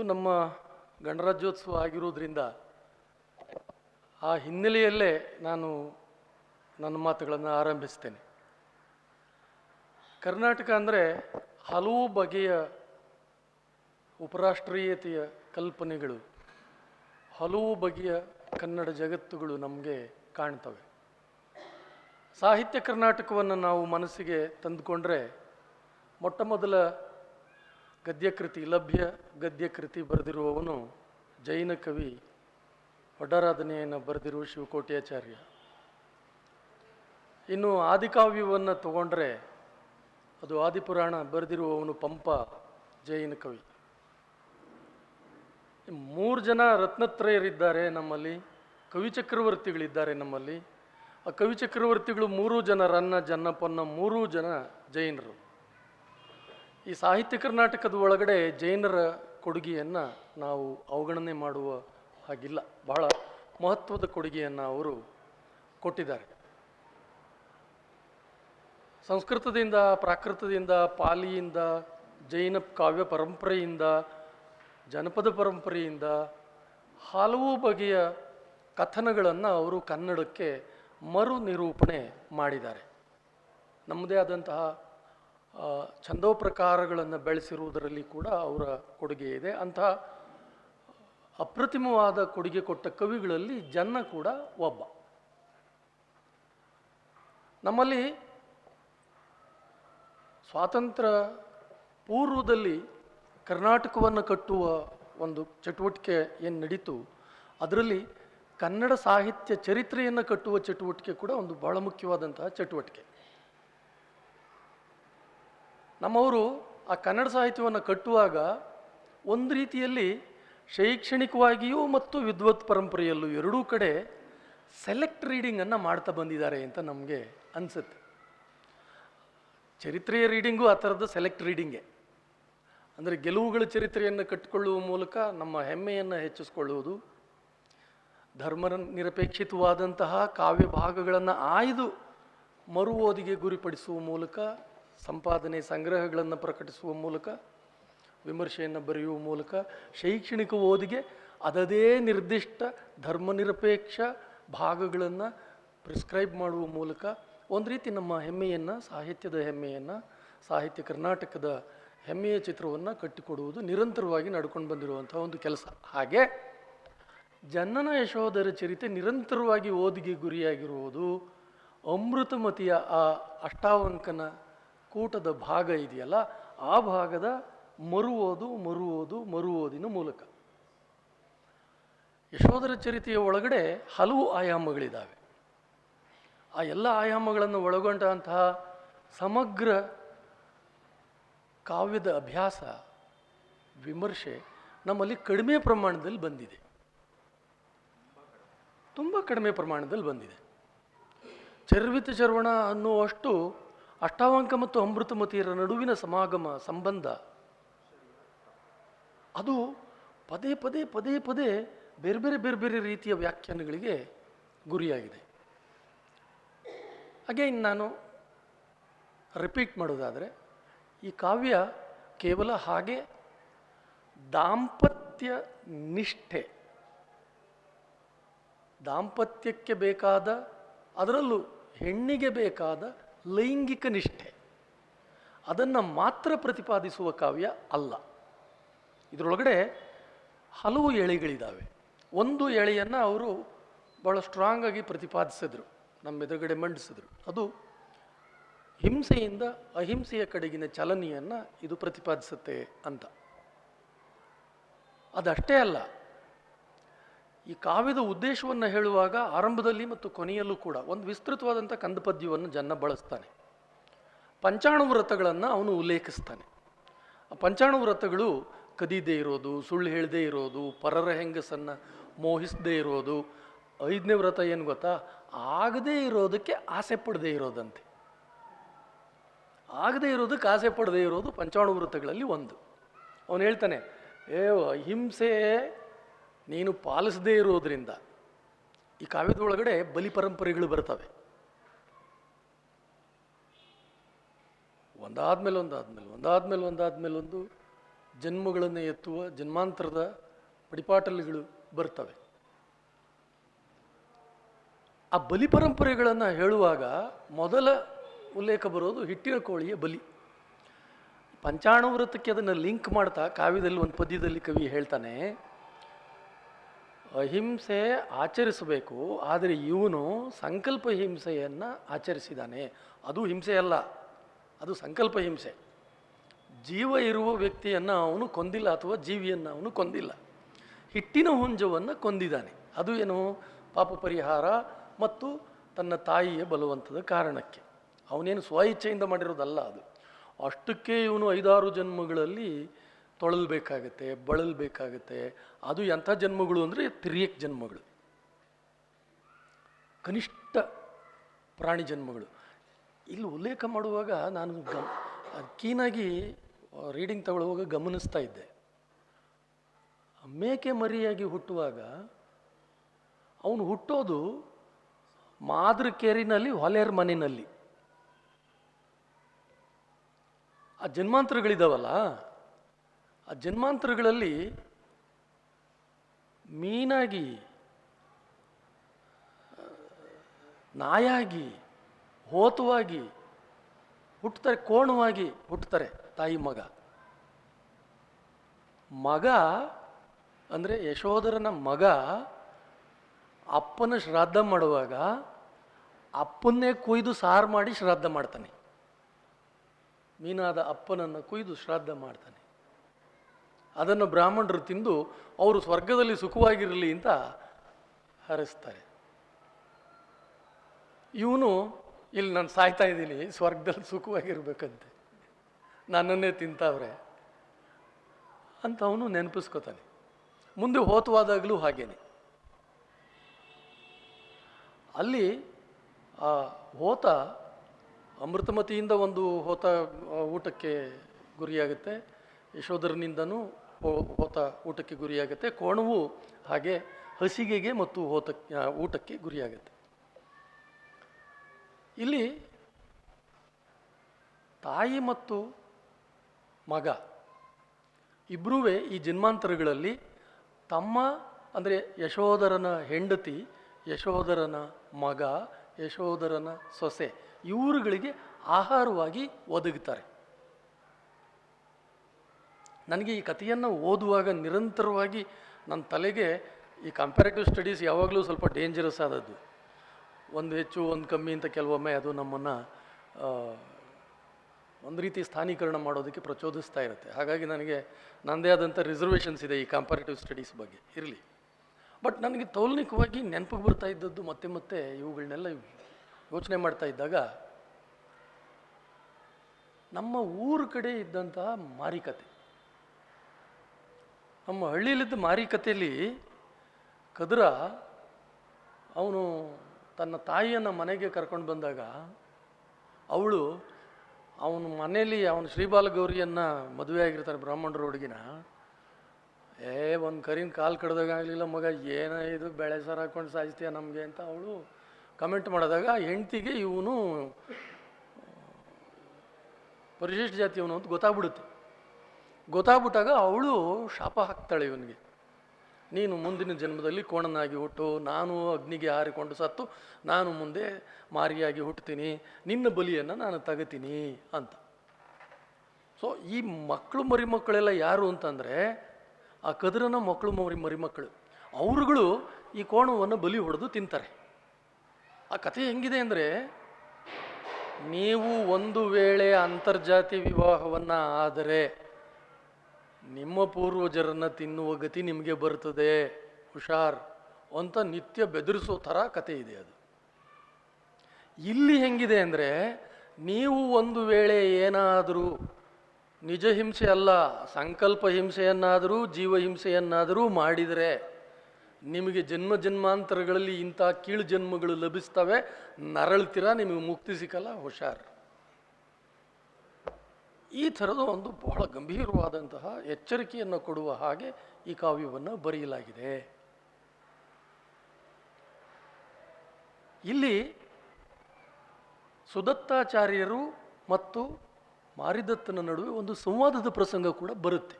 ಇವತ್ತು ನಮ್ಮ ಗಣರಾಜ್ಯೋತ್ಸವ ಆಗಿರೋದ್ರಿಂದ ಆ ಹಿನ್ನೆಲೆಯಲ್ಲೇ ನಾನು ನನ್ನ ಮಾತುಗಳನ್ನು ಆರಂಭಿಸ್ತೇನೆ. ಕರ್ನಾಟಕ ಅಂದರೆ ಹಲವು ಬಗೆಯ ಉಪರಾಷ್ಟ್ರೀಯತೆಯ ಕಲ್ಪನೆಗಳು, ಹಲವು ಬಗೆಯ ಕನ್ನಡ ಜಗತ್ತುಗಳು ನಮಗೆ ಕಾಣ್ತವೆ. ಸಾಹಿತ್ಯ ಕರ್ನಾಟಕವನ್ನು ನಾವು ಮನಸ್ಸಿಗೆ ತಂದುಕೊಂಡ್ರೆ ಮೊಟ್ಟ ಮೊದಲ ಗದ್ಯಕೃತಿ ಲಭ್ಯ ಗದ್ಯಕೃತಿ ಬರೆದಿರುವವನು ಜೈನ ಕವಿ ಒಡರಾಧನೆಯನ್ನು ಬರೆದಿರುವ ಶಿವಕೋಟ್ಯಾಚಾರ್ಯ. ಇನ್ನು ಆದಿಕಾವ್ಯವನ್ನು ತಗೊಂಡ್ರೆ ಅದು ಆದಿಪುರಾಣ ಬರೆದಿರುವವನು ಪಂಪ ಜೈನ ಕವಿ. ಮೂರು ಜನ ರತ್ನತ್ರಯರಿದ್ದಾರೆ ನಮ್ಮಲ್ಲಿ, ಕವಿ ಚಕ್ರವರ್ತಿಗಳಿದ್ದಾರೆ ನಮ್ಮಲ್ಲಿ. ಆ ಕವಿ ಚಕ್ರವರ್ತಿಗಳು ಮೂರೂ ಜನ ರನ್ನ ಜನ್ನಪ್ಪನ್ನ ಮೂರೂ ಜನ ಜೈನರು. ಈ ಸಾಹಿತ್ಯ ಕರ್ನಾಟಕದ ಒಳಗಡೆ ಜೈನರ ಕೊಡುಗೆಯನ್ನು ನಾವು ಅವಗಣನೆ ಮಾಡುವ ಹಾಗಿಲ್ಲ. ಬಹಳ ಮಹತ್ವದ ಕೊಡುಗೆಯನ್ನು ಅವರು ಕೊಟ್ಟಿದ್ದಾರೆ. ಸಂಸ್ಕೃತದಿಂದ, ಪ್ರಾಕೃತದಿಂದ, ಪಾಲಿಯಿಂದ, ಜೈನ ಕಾವ್ಯ ಪರಂಪರೆಯಿಂದ, ಜನಪದ ಪರಂಪರೆಯಿಂದ ಹಲವು ಬಗೆಯ ಕಥನಗಳನ್ನು ಅವರು ಕನ್ನಡಕ್ಕೆ ಮರು ನಿರೂಪಣೆ ಮಾಡಿದ್ದಾರೆ. ನಮ್ಮದೇ ಆದಂತಹ ಛಂದೋಪ್ರಕಾರಗಳನ್ನು ಬೆಳೆಸಿರುವುದರಲ್ಲಿ ಕೂಡ ಅವರ ಕೊಡುಗೆ ಇದೆ. ಅಂತಹ ಅಪ್ರತಿಮವಾದ ಕೊಡುಗೆ ಕೊಟ್ಟ ಕವಿಗಳಲ್ಲಿ ಜನ್ನ ಕೂಡ ಒಬ್ಬ. ನಮ್ಮಲ್ಲಿ ಸ್ವಾತಂತ್ರ್ಯ ಪೂರ್ವದಲ್ಲಿ ಕರ್ನಾಟಕವನ್ನು ಕಟ್ಟುವ ಒಂದು ಚಟುವಟಿಕೆ ಏನು ನಡೀತು, ಅದರಲ್ಲಿ ಕನ್ನಡ ಸಾಹಿತ್ಯ ಚರಿತ್ರೆಯನ್ನು ಕಟ್ಟುವ ಚಟುವಟಿಕೆ ಕೂಡ ಒಂದು ಬಹಳ ಮುಖ್ಯವಾದಂತಹ ಚಟುವಟಿಕೆ. ನಮ್ಮವರು ಆ ಕನ್ನಡ ಸಾಹಿತ್ಯವನ್ನು ಕಟ್ಟುವಾಗ ಒಂದು ರೀತಿಯಲ್ಲಿ ಶೈಕ್ಷಣಿಕವಾಗಿಯೂ ಮತ್ತು ವಿದ್ವತ್ ಪರಂಪರೆಯಲ್ಲೂ ಎರಡೂ ಕಡೆ ಸೆಲೆಕ್ಟ್ ರೀಡಿಂಗನ್ನು ಮಾಡ್ತಾ ಬಂದಿದ್ದಾರೆ ಅಂತ ನಮಗೆ ಅನಿಸುತ್ತೆ. ಚರಿತ್ರೆಯ ರೀಡಿಂಗು ಆ ಥರದ್ದು ಸೆಲೆಕ್ಟ್ ರೀಡಿಂಗೇ. ಅಂದರೆ ಗೆಲುವುಗಳ ಚರಿತ್ರೆಯನ್ನು ಕಟ್ಟಿಕೊಳ್ಳುವ ಮೂಲಕ ನಮ್ಮ ಹೆಮ್ಮೆಯನ್ನು ಹೆಚ್ಚಿಸ್ಕೊಳ್ಳುವುದು ಧರ್ಮ ನಿರಪೇಕ್ಷಿತವಾದಂತಹ ಕಾವ್ಯ ಭಾಗಗಳನ್ನು ಆಯ್ದು ಮರು ಓದಿಗೆ ಗುರಿಪಡಿಸುವ ಮೂಲಕ ಸಂಪಾದನೆ ಸಂಗ್ರಹಗಳನ್ನು ಪ್ರಕಟಿಸುವ ಮೂಲಕ, ವಿಮರ್ಶೆಯನ್ನು ಬರೆಯುವ ಮೂಲಕ, ಶೈಕ್ಷಣಿಕ ಓದಿಗೆ ಅದದೇ ನಿರ್ದಿಷ್ಟ ಧರ್ಮನಿರಪೇಕ್ಷ ಭಾಗಗಳನ್ನು ಪ್ರಿಸ್ಕ್ರೈಬ್ ಮಾಡುವ ಮೂಲಕ ಒಂದು ರೀತಿ ನಮ್ಮ ಹೆಮ್ಮೆಯನ್ನು, ಸಾಹಿತ್ಯದ ಹೆಮ್ಮೆಯನ್ನು, ಸಾಹಿತ್ಯ ಕರ್ನಾಟಕದ ಹೆಮ್ಮೆಯ ಚಿತ್ರವನ್ನು ಕಟ್ಟಿಕೊಡುವುದು ನಿರಂತರವಾಗಿ ನಡ್ಕೊಂಡು ಬಂದಿರುವಂಥ ಒಂದು ಕೆಲಸ. ಹಾಗೆ ಜನನ ಯಶೋಧರ ಚರಿತೆ ನಿರಂತರವಾಗಿ ಓದಿಗೆ ಗುರಿಯಾಗಿರುವುದು ಅಮೃತಮತಿಯ ಆ ಅಷ್ಟಾವಂಕನ ಕೂಟದ ಭಾಗ ಇದೆಯಲ್ಲ, ಆ ಭಾಗದ ಮರು ಓದು ಮರು ಓದು ಮರು ಓದಿನ ಮೂಲಕ. ಯಶೋಧರ ಚರಿತೆಯ ಒಳಗಡೆ ಹಲವು ಆಯಾಮಗಳಿದ್ದಾವೆ ಆ ಎಲ್ಲ ಆಯಾಮಗಳನ್ನು ಒಳಗೊಂಡಂತಹ ಸಮಗ್ರ ಕಾವ್ಯದ ಅಭ್ಯಾಸ, ವಿಮರ್ಶೆ ನಮ್ಮಲ್ಲಿ ಕಡಿಮೆ ಪ್ರಮಾಣದಲ್ಲಿ ಬಂದಿದೆ. ತುಂಬ ಕಡಿಮೆ ಪ್ರಮಾಣದಲ್ಲಿ ಬಂದಿದೆ. ಚರ್ವಿತ ಚರ್ವಣ ಅನ್ನುವಷ್ಟು ಅಷ್ಟಾವಂಕ ಮತ್ತು ಅಮೃತಮತಿಯರ ನಡುವಿನ ಸಮಾಗಮ, ಸಂಬಂಧ. ಅದು ಪದೇ ಪದೇ ಪದೇ ಪದೇ ಬೇರೆ ಬೇರೆ ಬೇರೆ ಬೇರೆ ರೀತಿಯ ವ್ಯಾಖ್ಯಾನಗಳಿಗೆ ಗುರಿಯಾಗಿದೆ. ಅಗೈನ್ ನಾನು ರಿಪೀಟ್ ಮಾಡೋದಾದರೆ ಈ ಕಾವ್ಯ ಕೇವಲ ಹಾಗೆ ದಾಂಪತ್ಯ ನಿಷ್ಠೆ, ದಾಂಪತ್ಯಕ್ಕೆ ಬೇಕಾದ, ಅದರಲ್ಲೂ ಹೆಣ್ಣಿಗೆ ಬೇಕಾದ ಲೈಂಗಿಕ ನಿಷ್ಠೆ. ಅದನ್ನು ಮಾತ್ರ ಪ್ರತಿಪಾದಿಸುವ ಕಾವ್ಯ ಅಲ್ಲ. ಇದರೊಳಗಡೆ ಹಲವು ಎಳೆಗಳಿದ್ದಾವೆ ಒಂದು ಎಳೆಯನ್ನು ಅವರು ಭಾಳ ಸ್ಟ್ರಾಂಗ್ ಆಗಿ ಪ್ರತಿಪಾದಿಸಿದ್ರು. ನಮ್ಮ ಎದುರುಗಡೆ ಮಂಡಿಸಿದ್ರು. ಅದು ಹಿಂಸೆಯಿಂದ ಅಹಿಂಸೆಯ ಕಡೆಗಿನ ಚಲನೆಯನ್ನು ಇದು ಪ್ರತಿಪಾದಿಸುತ್ತೆ ಅಂತ. ಅದಷ್ಟೇ ಅಲ್ಲ. ಈ ಕಾವ್ಯದ ಉದ್ದೇಶವನ್ನು ಹೇಳುವಾಗ ಆರಂಭದಲ್ಲಿ ಮತ್ತು ಕೊನೆಯಲ್ಲೂ ಕೂಡ ಒಂದು ವಿಸ್ತೃತವಾದಂಥ ಕಂದಪದ್ಯವನ್ನು ಜನ್ನ ಬಳಸ್ತಾನೆ. ಪಂಚಾಣು ವ್ರತಗಳನ್ನು ಅವನು ಉಲ್ಲೇಖಿಸ್ತಾನೆ. ಆ ಪಂಚಾಣು ವ್ರತಗಳು ಕದೀದೇ ಇರೋದು, ಸುಳ್ಳು ಹೇಳದೇ ಇರೋದು, ಪರರ ಹೆಂಗಸನ್ನು ಮೋಹಿಸದೇ ಇರೋದು, ಐದನೇ ವ್ರತ ಏನು ಗೊತ್ತಾ? ಆಗದೇ ಇರೋದಕ್ಕೆ ಆಸೆ ಪಡದೇ ಇರೋದಂತೆ. ಆಗದೇ ಇರೋದಕ್ಕೆ ಆಸೆ ಪಡದೇ ಇರೋದು ಪಂಚಾಣು ವ್ರತಗಳಲ್ಲಿ ಒಂದು. ಅವನು ಹೇಳ್ತಾನೆ, ಏ, ಅಹಿಂಸೆ ನೀನು ಪಾಲಿಸದೇ ಇರೋದರಿಂದ ಈ ಕಾವ್ಯದೊಳಗಡೆ ಬಲಿ ಪರಂಪರೆಗಳು ಬರ್ತವೆ. ಒಂದಾದ್ಮೇಲೆ ಒಂದಾದ್ಮೇಲೆ ಒಂದಾದ್ಮೇಲೆ ಒಂದಾದ್ಮೇಲೆ ಒಂದು ಜನ್ಮಗಳನ್ನು ಎತ್ತುವ ಜನ್ಮಾಂತರದ ಪಡಿಪಾಟಲ್ಗಳು ಬರ್ತವೆ. ಆ ಬಲಿ ಪರಂಪರೆಗಳನ್ನು ಹೇಳುವಾಗ ಮೊದಲ ಉಲ್ಲೇಖ ಬರೋದು ಹಿಟ್ಟಿನ ಕೋಳಿಯ ಬಲಿ. ಪಂಚಾಣವ್ರತಕ್ಕೆ ಅದನ್ನು ಲಿಂಕ್ ಮಾಡ್ತಾ ಕಾವ್ಯದಲ್ಲಿ ಒಂದು ಪದ್ಯದಲ್ಲಿ ಕವಿ ಹೇಳ್ತಾನೆ ಅಹಿಂಸೆ ಆಚರಿಸಬೇಕು, ಆದರೆ ಇವನು ಸಂಕಲ್ಪ ಹಿಂಸೆಯನ್ನು ಆಚರಿಸಿದ್ದಾನೆ ಅದು ಹಿಂಸೆಯಲ್ಲ ಅದು ಸಂಕಲ್ಪ ಹಿಂಸೆ. ಜೀವ ಇರುವ ವ್ಯಕ್ತಿಯನ್ನು ಅವನು ಕೊಂದಿಲ್ಲ ಅಥವಾ ಜೀವಿಯನ್ನು ಅವನು ಕೊಂದಿಲ್ಲ. ಹಿಟ್ಟಿನ ಹುಂಜವನ್ನು ಕೊಂದಿದ್ದಾನೆ ಅದು ಏನು? ಪಾಪ ಪರಿಹಾರ ಮತ್ತು ತನ್ನ ತಾಯಿಯ ಬಲವಂತದ ಕಾರಣಕ್ಕೆ. ಅವನೇನು ಸ್ವ ಇಚ್ಛೆಯಿಂದ ಮಾಡಿರೋದಲ್ಲ ಅದು. ಅಷ್ಟಕ್ಕೆ ಇವನು ಐದಾರು ಜನ್ಮಗಳಲ್ಲಿ ತೊಳಲ್ಬೇಕಾಗತ್ತೆ, ಬಳಲ್ಬೇಕಾಗತ್ತೆ. ಅದು ಎಂಥ ಜನ್ಮಗಳು ಅಂದರೆ ತಿರಿಯಕ್ ಜನ್ಮಗಳು. ಕನಿಷ್ಠ ಪ್ರಾಣಿ ಜನ್ಮಗಳು. ಇಲ್ಲಿ ಉಲ್ಲೇಖ ಮಾಡುವಾಗ ನಾನು ಗಮ್ ಕೀನಾಗಿ ರೀಡಿಂಗ್ ತಗೊಳ್ಳುವಾಗ ಗಮನಿಸ್ತಾ ಇದ್ದೆ. ಮೇಕೆ ಮರಿಯಾಗಿ ಹುಟ್ಟುವಾಗ ಅವನು ಹುಟ್ಟೋದು ಮಾದ್ರ ಕೇರಿನಲ್ಲಿ ಹೊಲೆರ್ ಮನೆಯಲ್ಲಿ. ಆ ಜನ್ಮಾಂತರಗಳಿದಾವಲ್ಲ? ಆ ಜನ್ಮಾಂತರಗಳಲ್ಲಿ ಮೀನಾಗಿ, ನಾಯಾಗಿ, ಹೋತುವಾಗಿ, ಹುಟ್ಟುತ್ತಾರೆ, ಕೋಣವಾಗಿ ಹುಟ್ಟುತ್ತಾರೆ ತಾಯಿ ಮಗ. ಮಗ ಅಂದರೆ ಯಶೋಧರನ ಮಗ ಅಪ್ಪನ ಶ್ರಾದ್ದ ಮಾಡುವಾಗ ಅಪ್ಪನ್ನೇ ಕುಯ್ದು ಸಾರು ಮಾಡಿ ಶ್ರಾದ್ದ ಮಾಡ್ತಾನೆ. ಮೀನಾದ ಅಪ್ಪನನ್ನು ಕೊಯ್ದು ಶ್ರಾದ್ದ ಮಾಡ್ತಾನೆ. ಅದನ್ನು ಬ್ರಾಹ್ಮಣರು ತಿಂದು ಅವರು ಸ್ವರ್ಗದಲ್ಲಿ ಸುಖವಾಗಿರಲಿ ಅಂತ ಹರಿಸ್ತಾರೆ. ಇವನು, ಇಲ್ಲಿ ನಾನು ಸಾಯ್ತಾ ಇದ್ದೀನಿ, ಸ್ವರ್ಗದಲ್ಲಿ ಸುಖವಾಗಿರ್ಬೇಕಂತೆ. ನನ್ನನ್ನೇ ತಿಂತಾವ್ರೆ ಅಂತ ಅವನು ನೆನಪಿಸ್ಕೋತಾನೆ. ಮುಂದೆ ಹೋತವಾದಾಗಲೂ ಹಾಗೇನೆ. ಅಲ್ಲಿ ಆ ಹೋತ ಅಮೃತಮತಿಯಿಂದ ಒಂದು ಹೋತ ಊಟಕ್ಕೆ ಗುರಿಯಾಗುತ್ತೆ. ಯಶೋಧರನಿಂದನೂ ಹೋತ ಊಟಕ್ಕೆ ಗುರಿಯಾಗುತ್ತೆ. ಕೋಣವು ಹಾಗೆ ಹಸಿಗೆಗೆ ಮತ್ತು ಹೋತ ಊಟಕ್ಕೆ ಗುರಿಯಾಗುತ್ತೆ. ಇಲ್ಲಿ ತಾಯಿ ಮತ್ತು ಮಗ ಇಬ್ಬರೂ ಈ ಜನ್ಮಾಂತರಗಳಲ್ಲಿ ತಮ್ಮ, ಅಂದರೆ ಯಶೋಧರನ ಹೆಂಡತಿ, ಯಶೋಧರನ ಮಗ, ಯಶೋಧರನ ಸೊಸೆ, ಇವರುಗಳಿಗೆ ಆಹಾರವಾಗಿ ಒದಗುತ್ತಾರೆ. ನನಗೆ ಈ ಕಥೆಯನ್ನು ಓದುವಾಗ ನಿರಂತರವಾಗಿ ನನ್ನ ತಲೆಗೆ ಈ ಕಂಪ್ಯಾರಿಟಿವ್ ಸ್ಟಡೀಸ್ ಯಾವಾಗಲೂ ಸ್ವಲ್ಪ ಡೇಂಜರಸ್ ಆದದ್ದು. ಒಂದು ಹೆಚ್ಚು, ಒಂದು ಕಮ್ಮಿ ಅಂತ ಕೆಲವೊಮ್ಮೆ ಅದು ನಮ್ಮನ್ನು ಒಂದು ರೀತಿ ಸ್ಥಾನೀಕರಣ ಮಾಡೋದಕ್ಕೆ ಪ್ರಚೋದಿಸ್ತಾ ಇರುತ್ತೆ. ಹಾಗಾಗಿ ನನಗೆ ನನ್ನದೇ ಆದಂಥ ರಿಸರ್ವೇಷನ್ಸ್ ಇದೆ ಈ ಕಂಪ್ಯಾರಿಟಿವ್ ಸ್ಟಡೀಸ್ ಬಗ್ಗೆ. ಇರಲಿ. ಬಟ್ ನನಗೆ ತೌಲನಿಕವಾಗಿ ನೆನಪಿಗೆ ಬರ್ತಾ ಇದ್ದದ್ದು ಮತ್ತೆ ಮತ್ತೆ ಇವುಗಳನ್ನೆಲ್ಲ ಯೋಚನೆ ಮಾಡ್ತಾ ಇದ್ದಾಗ ನಮ್ಮ ಊರ ಕಡೆ ಇದ್ದಂತಹ ಮಾರಿಕತೆ. ನಮ್ಮ ಹಳ್ಳಿಯಲ್ಲಿದ್ದ ಮಾರಿ ಕಥೆಯಲ್ಲಿ ಕದ್ರ ಅವನು ತನ್ನ ತಾಯಿಯನ್ನು ಮನೆಗೆ ಕರ್ಕೊಂಡು ಬಂದಾಗ ಅವಳು ಅವನ ಮನೇಲಿ ಅವನು ಶ್ರೀಬಾಲಗೌರಿಯನ್ನು ಮದುವೆ ಆಗಿರ್ತಾರೆ ಬ್ರಾಹ್ಮಣರ ಹುಡುಗಿನ. ಏ, ಒಂದು ಕರಿನ ಕಾಲು ಕಡ್ದಾಗಲಿಲ್ಲ ಮಗ, ಏನೇ ಇದು ಬೆಳೆ ಸರ ಹಾಕೊಂಡು ಸಾಯಿಸ್ತೀಯ ನಮಗೆ ಅಂತ ಅವಳು ಕಮೆಂಟ್ ಮಾಡಿದಾಗ ಹೆಂಡ್ತಿಗೆ ಇವನು ಪರಿಶಿಷ್ಟ ಜಾತಿಯವನು ಅಂತ ಗೊತ್ತಾಗ್ಬಿಡುತ್ತೆ. ಗೊತ್ತಾಗ್ಬಿಟ್ಟಾಗ ಅವಳು ಶಾಪ ಹಾಕ್ತಾಳೆ ಇವನಿಗೆ. ನೀನು ಮುಂದಿನ ಜನ್ಮದಲ್ಲಿ ಕೋಣನಾಗಿ ಹುಟ್ಟು, ನಾನು ಅಗ್ನಿಗೆ ಹಾರಿಕೊಂಡು ಸತ್ತು, ನಾನು ಮುಂದೆ ಮಾರಿಯಾಗಿ ಹುಟ್ಟುತ್ತೀನಿ, ನಿನ್ನ ಬಲಿಯನ್ನು ನಾನು ತಗತೀನಿ ಅಂತ. ಸೊ ಈ ಮಕ್ಕಳು ಮರಿಮಕ್ಕಳೆಲ್ಲ ಯಾರು ಅಂತಂದರೆ, ಆ ಕದ್ರನ ಮಕ್ಕಳು ಮರಿ ಮರಿಮಕ್ಕಳು ಅವರುಗಳು ಈ ಕೋಣವನ್ನು ಬಲಿ ಹೊಡೆದು ತಿಂತಾರೆ. ಆ ಕಥೆ ಹೆಂಗಿದೆ ಅಂದರೆ, ನೀವು ಒಂದು ವೇಳೆ ಅಂತರ್ಜಾತಿ ವಿವಾಹವನ್ನು ಆದರೆ ನಿಮ್ಮ ಪೂರ್ವಜರನ್ನು ತಿನ್ನುವ ಗತಿ ನಿಮಗೆ ಬರ್ತದೆ. ಹುಷಾರ್. ಅಂತ ನಿತ್ಯ ಬೆದರಿಸೋ ಥರ ಕತೆ ಇದೆ ಅದು. ಇಲ್ಲಿ ಹೆಂಗಿದೆ ಅಂದರೆ ನೀವು ಒಂದು ವೇಳೆ ಏನಾದರೂ ನಿಜ ಹಿಂಸೆ ಅಲ್ಲ, ಸಂಕಲ್ಪ ಹಿಂಸೆಯನ್ನಾದರೂ, ಜೀವ ಹಿಂಸೆಯನ್ನಾದರೂ ಮಾಡಿದರೆ ನಿಮಗೆ ಜನ್ಮ ಜನ್ಮಾಂತರಗಳಲ್ಲಿ ಇಂಥ ಕೀಳು ಜನ್ಮಗಳು ಲಭಿಸ್ತವೆ. ನರಳ್ತೀರ? ನಿಮಗೆ ಮುಕ್ತಿ ಸಿಕ್ಕಲ್ಲ? ಹುಷಾರ್. ಈ ಥರದ ಒಂದು ಬಹಳ ಗಂಭೀರವಾದಂತಹ ಎಚ್ಚರಿಕೆಯನ್ನು ಕೊಡುವ ಹಾಗೆ ಈ ಕಾವ್ಯವನ್ನು ಬರೆಯಲಾಗಿದೆ. ಇಲ್ಲಿ ಸುದತ್ತಾಚಾರ್ಯರು ಮತ್ತು ಮಾರಿದತ್ತನ ನಡುವೆ ಒಂದು ಸಂವಾದದ ಪ್ರಸಂಗ ಕೂಡ ಬರುತ್ತೆ.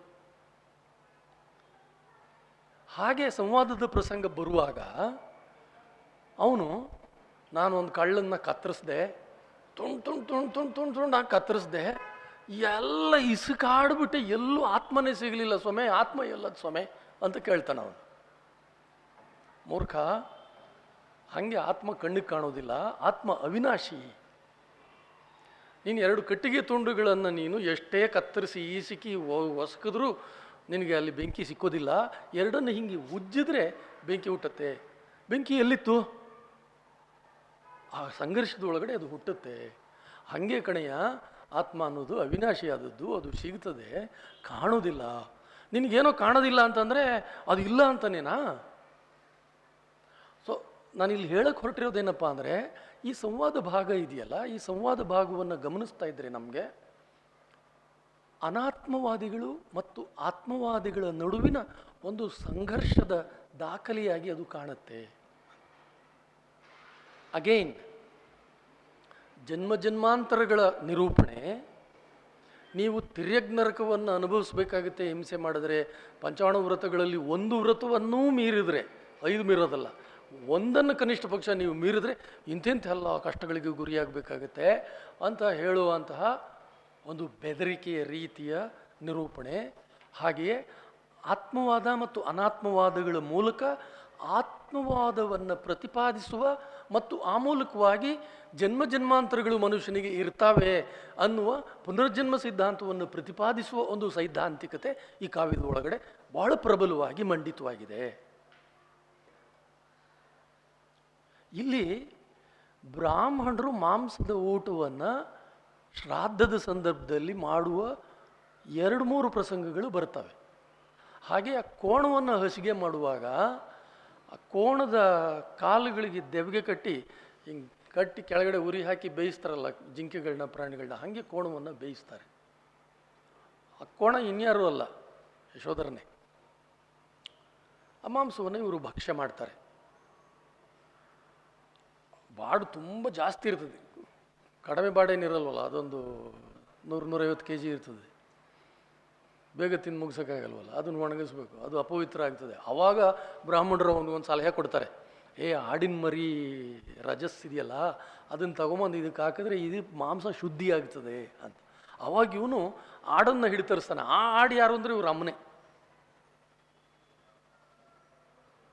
ಹಾಗೆ ಸಂವಾದದ ಪ್ರಸಂಗ ಬರುವಾಗ ಅವನು ನಾನು ಒಂದು ಕಳ್ಳನ್ನು ಕತ್ತರಿಸ್ದೆ, ತುಂಡು ತುಂಡು ತುಂಡು ತುಂಡು ತುಂಡು ತುಂಡು ಹಾಕಿ ಕತ್ತರಿಸ್ದೆ ಎಲ್ಲ ಇಸುಕಾಡ್ಬಿಟ್ಟೆ ಎಲ್ಲೂ ಆತ್ಮನೇ ಸಿಗಲಿಲ್ಲ ಸ್ವಾಮಿ, ಆತ್ಮ ಎಲ್ಲದ ಸ್ವಾಮಿ ಅಂತ ಕೇಳ್ತಾನೆ ಅವನು. ಮೂರ್ಖ, ಹಾಗೆ ಆತ್ಮ ಕಣ್ಣಿಗೆ ಕಾಣೋದಿಲ್ಲ, ಆತ್ಮ ಅವಿನಾಶಿ. ನೀನು ಎರಡು ಕಟ್ಟಿಗೆ ತುಂಡುಗಳನ್ನು ನೀನು ಎಷ್ಟೇ ಕತ್ತರಿಸಿ ಈಸಿಕಿ ಒಸಕಿದ್ರೂ ನಿನಗೆ ಅಲ್ಲಿ ಬೆಂಕಿ ಸಿಕ್ಕೋದಿಲ್ಲ, ಎರಡನ್ನು ಹಿಂಗೆ ಉಜ್ಜಿದ್ರೆ ಬೆಂಕಿ ಹುಟ್ಟತ್ತೆ. ಬೆಂಕಿ ಎಲ್ಲಿತ್ತು? ಆ ಸಂಘರ್ಷದೊಳಗಡೆ ಅದು ಹುಟ್ಟುತ್ತೆ. ಹಾಗೆ ಕಣೆಯ ಆತ್ಮ ಅನ್ನೋದು ಅವಿನಾಶಿಯಾದದ್ದು ಅದು ಸಿಗ್ತದೆ. ಕಾಣೋದಿಲ್ಲ ನಿನಗೇನೋ ಕಾಣೋದಿಲ್ಲ ಅಂತಂದರೆ ಅದು ಇಲ್ಲ ಅಂತನೇನಾ? ಸೊ ನಾನಿಲ್ಲಿ ಹೇಳಕ್ಕೆ ಹೊರಟಿರೋದೇನಪ್ಪ ಅಂದರೆ, ಈ ಸಂವಾದ ಭಾಗ ಇದೆಯಲ್ಲ, ಈ ಸಂವಾದ ಭಾಗವನ್ನು ಗಮನಿಸ್ತಾ ಇದ್ದರೆ ನಮಗೆ, ಅನಾತ್ಮವಾದಿಗಳು ಮತ್ತು ಆತ್ಮವಾದಿಗಳ ನಡುವಿನ ಒಂದು ಸಂಘರ್ಷದ ದಾಖಲೆಯಾಗಿ ಅದು ಕಾಣುತ್ತೆ. ಅಗೈನ್ ಜನ್ಮ ಜನ್ಮಾಂತರಗಳ ನಿರೂಪಣೆ, ನೀವು ತಿರ್ಯಗ್ ಅನುಭವಿಸಬೇಕಾಗುತ್ತೆ, ಹಿಂಸೆ ಮಾಡಿದ್ರೆ. ಪಂಚಾಣ ವ್ರತಗಳಲ್ಲಿ ಒಂದು ವ್ರತವನ್ನೂ ಮೀರಿದರೆ, ಐದು ಮೀರೋದಲ್ಲ, ಒಂದನ್ನು ಕನಿಷ್ಠ ಪಕ್ಷ ನೀವು ಮೀರಿದ್ರೆ ಇಂತಿಂತೆಲ್ಲ ಕಷ್ಟಗಳಿಗೆ ಗುರಿಯಾಗಬೇಕಾಗತ್ತೆ ಅಂತ ಹೇಳುವಂತಹ ಒಂದು ಬೆದರಿಕೆಯ ರೀತಿಯ ನಿರೂಪಣೆ. ಹಾಗೆಯೇ ಆತ್ಮವಾದ ಮತ್ತು ಅನಾತ್ಮವಾದಗಳ ಮೂಲಕ ಆತ್ಮವಾದವನ್ನು ಪ್ರತಿಪಾದಿಸುವ ಮತ್ತು ಆ ಮೂಲಕವಾಗಿ ಜನ್ಮ ಜನ್ಮಾಂತರಗಳು ಮನುಷ್ಯನಿಗೆ ಇರ್ತಾವೆ ಅನ್ನುವ ಪುನರ್ಜನ್ಮ ಸಿದ್ಧಾಂತವನ್ನು ಪ್ರತಿಪಾದಿಸುವ ಒಂದು ಸೈದ್ಧಾಂತಿಕತೆ ಈ ಕಾವ್ಯದ ಒಳಗಡೆ ಬಹಳ ಪ್ರಬಲವಾಗಿ ಮಂಡಿತವಾಗಿದೆ. ಇಲ್ಲಿ ಬ್ರಾಹ್ಮಣರು ಮಾಂಸದ ಊಟವನ್ನು ಶ್ರಾದ್ದದ ಸಂದರ್ಭದಲ್ಲಿ ಮಾಡುವ ಎರಡು ಮೂರು ಪ್ರಸಂಗಗಳು ಬರ್ತವೆ. ಹಾಗೆ ಆ ಕೋಣವನ್ನು ಹಸಿಗೆ ಮಾಡುವಾಗ ಆ ಕೋಣದ ಕಾಲುಗಳಿಗೆ ದೆವ್ಗೆ ಕಟ್ಟಿ, ಹಿಂಗೆ ಕಟ್ಟಿ ಕೆಳಗಡೆ ಉರಿ ಹಾಕಿ ಬೇಯಿಸ್ತಾರಲ್ಲ ಜಿಂಕೆಗಳನ್ನ, ಪ್ರಾಣಿಗಳನ್ನ, ಹಾಗೆ ಕೋಣವನ್ನು ಬೇಯಿಸ್ತಾರೆ. ಆ ಕೋಣ ಇನ್ಯಾರೂ ಅಲ್ಲ, ಯಶೋಧರನೇ. ಆ ಮಾಂಸವನ್ನು ಇವರು ಭಕ್ಷ್ಯ ಮಾಡ್ತಾರೆ. ಬಾಡು ತುಂಬ ಜಾಸ್ತಿ ಇರ್ತದೆ. ಕಡಿಮೆ ಬಾಡೇನಿರಲ್ವಲ್ಲ, ಅದೊಂದು ನೂರು ನೂರೈವತ್ತು ಕೆ ಜಿ ಇರ್ತದೆ. ಬೇಗ ತಿಂದು ಮುಗಿಸೋಕ್ಕಾಗಲ್ವಲ್ಲ? ಅದನ್ನು ಒಣಗಿಸ್ಬೇಕು. ಅದು ಅಪವಿತ್ರ ಆಗ್ತದೆ. ಆವಾಗ ಬ್ರಾಹ್ಮಣರು ಒಂದು ಒಂದು ಸಲಹೆ ಕೊಡ್ತಾರೆ. ಏ, ಆಡಿನ ಮರಿ ರಜಸ್ ಇದೆಯಲ್ಲ? ಅದನ್ನು ತಗೊಂಬಂದು ಇದಕ್ಕೆ ಹಾಕಿದ್ರೆ ಇದು ಮಾಂಸ ಶುದ್ಧಿ ಆಗ್ತದೆ ಅಂತ. ಅವಾಗ ಇವನು ಆಡನ್ನು ಹಿಡಿತರಿಸ್ತಾನೆ. ಆ ಆಡು ಯಾರು ಅಂದರೆ ಇವ್ರ ಅಮ್ಮನೇ.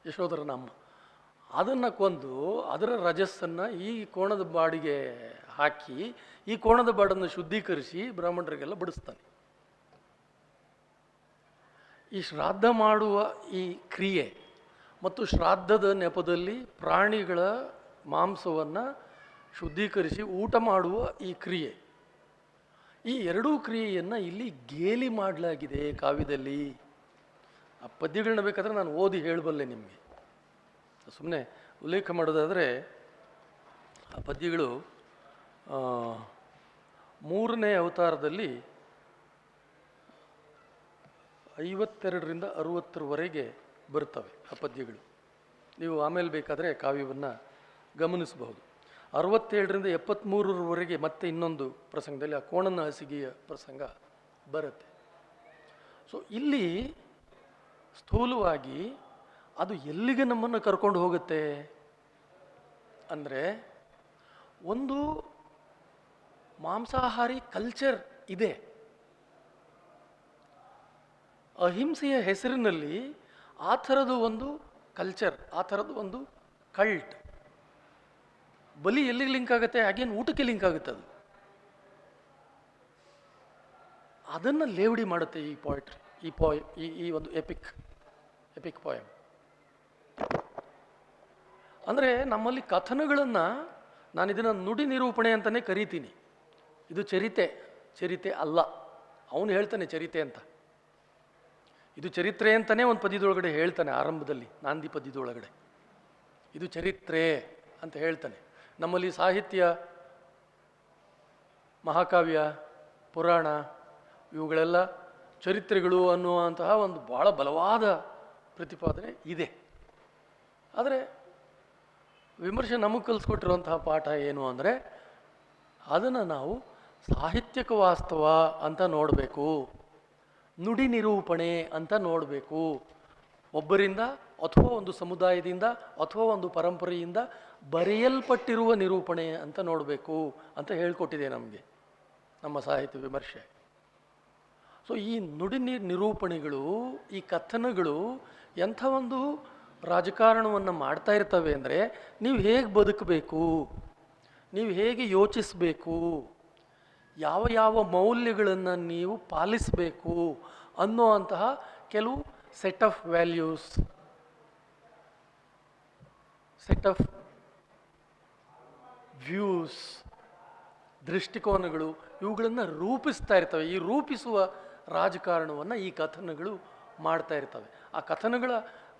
ಯಶೋಧರನ ಅಮ್ಮ. ಅದನ್ನು ಕೊಂದು ಅದರ ರಜಸ್ಸನ್ನು ಈ ಕೋಣದ ಬಾಡಿಗೆ ಹಾಕಿ ಈ ಕೋಣದ ಬಾಡನ್ನು ಶುದ್ಧೀಕರಿಸಿ ಬ್ರಾಹ್ಮಣರಿಗೆಲ್ಲ ಬಡಿಸ್ತಾನೆ. ಈ ಶ್ರಾದ್ದ ಮಾಡುವ ಈ ಕ್ರಿಯೆ ಮತ್ತು ಶ್ರಾದ್ದದ ನೆಪದಲ್ಲಿ ಪ್ರಾಣಿಗಳ ಮಾಂಸವನ್ನು ಶುದ್ಧೀಕರಿಸಿ ಊಟ ಮಾಡುವ ಈ ಕ್ರಿಯೆ. ಈ ಎರಡೂ ಕ್ರಿಯೆಯನ್ನು ಇಲ್ಲಿ ಗೇಲಿ ಮಾಡಲಾಗಿದೆ ಕಾವ್ಯದಲ್ಲಿ. ಆ ಪದ್ಯಗಳನ್ನ ಬೇಕಾದರೆ ನಾನು ಓದಿ ಹೇಳಬಲ್ಲೆ ನಿಮಗೆ. ಸುಮ್ಮನೆ ಉಲ್ಲೇಖ ಮಾಡೋದಾದರೆ ಆ ಪದ್ಯಗಳು ಮೂರನೇ ಅವತಾರದಲ್ಲಿ ಐವತ್ತೆರಡರಿಂದ ಅರುವತ್ತರವರೆಗೆ ಬರ್ತವೆ ಆ ಪದ್ಯಗಳು ನೀವು ಆಮೇಲೆ ಬೇಕಾದರೆ ಕಾವ್ಯವನ್ನು ಗಮನಿಸಬಹುದು. ಅರವತ್ತೇಳರಿಂದ ಎಪ್ಪತ್ತ್ಮೂರರವರೆಗೆ ಮತ್ತೆ ಇನ್ನೊಂದು ಪ್ರಸಂಗದಲ್ಲಿ ಆ ಕೋಣನ ಹಸಿಗೆಯ ಪ್ರಸಂಗ ಬರುತ್ತೆ. ಸೊ ಇಲ್ಲಿ ಸ್ಥೂಲವಾಗಿ ಅದು ಎಲ್ಲಿಗೆ ನಮ್ಮನ್ನು ಕರ್ಕೊಂಡು ಹೋಗುತ್ತೆ ಅಂದರೆ ಒಂದು ಮಾಂಸಾಹಾರಿ ಕಲ್ಚರ್ ಇದೆ. ಅಹಿಂಸೆಯ ಹೆಸರಿನಲ್ಲಿ ಆ ಥರದ ಒಂದು ಕಲ್ಚರ್ ಆ ಥರದ ಒಂದು ಕಲ್ಟ್ ಬಲಿ ಎಲ್ಲಿಗೆ ಲಿಂಕ್ ಆಗುತ್ತೆ? ಹಾಗೇನು ಊಟಕ್ಕೆ ಲಿಂಕ್ ಆಗುತ್ತೆ ಅದು? ಅದನ್ನು ಲೇವಡಿ ಮಾಡುತ್ತೆ ಈ ಪೋಯಿಟ್ರಿ ಈ ಪೋಯ್ ಈ ಈ ಒಂದು ಎಪಿಕ್ ಎಪಿಕ್ ಪೋಯಮ್ ಅಂದರೆ ನಮ್ಮಲ್ಲಿ ಕಥನಗಳನ್ನು ನಾನು ಇದನ್ನು ನುಡಿ ನಿರೂಪಣೆ ಅಂತಲೇ ಕರಿತೀನಿ. ಇದು ಚರಿತೆ ಚರಿತೆ ಅಲ್ಲ. ಅವನು ಹೇಳ್ತಾನೆ ಚರಿತೆ ಅಂತ. ಇದು ಚರಿತ್ರೆ ಅಂತಲೇ ಒಂದು ಪದ್ಯದೊಳಗಡೆ ಹೇಳ್ತಾನೆ ಆರಂಭದಲ್ಲಿ, ನಾಂದಿ ಪದ್ಯದೊಳಗಡೆ. ಇದು ಚರಿತ್ರೆ ಅಂತ ಹೇಳ್ತಾನೆ. ನಮ್ಮಲ್ಲಿ ಸಾಹಿತ್ಯ, ಮಹಾಕಾವ್ಯ, ಪುರಾಣ, ಇವುಗಳೆಲ್ಲ ಚರಿತ್ರೆಗಳು ಅನ್ನುವಂತಹ ಒಂದು ಭಾಳ ಬಲವಾದ ಪ್ರತಿಪಾದನೆ ಇದೆ. ಆದರೆ ವಿಮರ್ಶೆ ನಮಗೆ ಕಲಿಸ್ಕೊಟ್ಟಿರುವಂತಹ ಪಾಠ ಏನು ಅಂದರೆ, ಅದನ್ನು ನಾವು ಸಾಹಿತ್ಯಕ ವಾಸ್ತವ ಅಂತ ನೋಡಬೇಕು. ನುಡಿ ನಿರೂಪಣೆ ಅಂತ ನೋಡಬೇಕು. ಒಬ್ಬರಿಂದ ಅಥವಾ ಒಂದು ಸಮುದಾಯದಿಂದ ಅಥವಾ ಒಂದು ಪರಂಪರೆಯಿಂದ ಬರೆಯಲ್ಪಟ್ಟಿರುವ ನಿರೂಪಣೆ ಅಂತ ನೋಡಬೇಕು ಅಂತ ಹೇಳ್ಕೊಟ್ಟಿದೆ ನಮಗೆ, ನಮ್ಮ ಸಾಹಿತ್ಯ ವಿಮರ್ಶೆ. ಸೊ ಈ ನುಡಿ ನಿರೂಪಣೆಗಳು, ಈ ಕಥನಗಳು ಎಂಥ ಒಂದು ರಾಜಕಾರಣವನ್ನು ಮಾಡ್ತಾ ಇರ್ತವೆ ಅಂದರೆ ನೀವು ಹೇಗೆ ಬದುಕಬೇಕು? ನೀವು ಹೇಗೆ ಯೋಚಿಸಬೇಕು? ಯಾವ ಯಾವ ಮೌಲ್ಯಗಳನ್ನು ನೀವು ಪಾಲಿಸಬೇಕು ಅನ್ನೋ ಅಂತಹ ಕೆಲವು set of values set of views ದೃಷ್ಟಿಕೋನಗಳು, ಇವುಗಳನ್ನು ರೂಪಿಸ್ತಾ ಇರ್ತವೆ. ಈ ರೂಪಿಸುವ ರಾಜಕಾರಣವನ್ನು ಈ ಕಥನಗಳು ಮಾಡ್ತಾ ಇರ್ತವೆ. ಆ ಕಥನಗಳ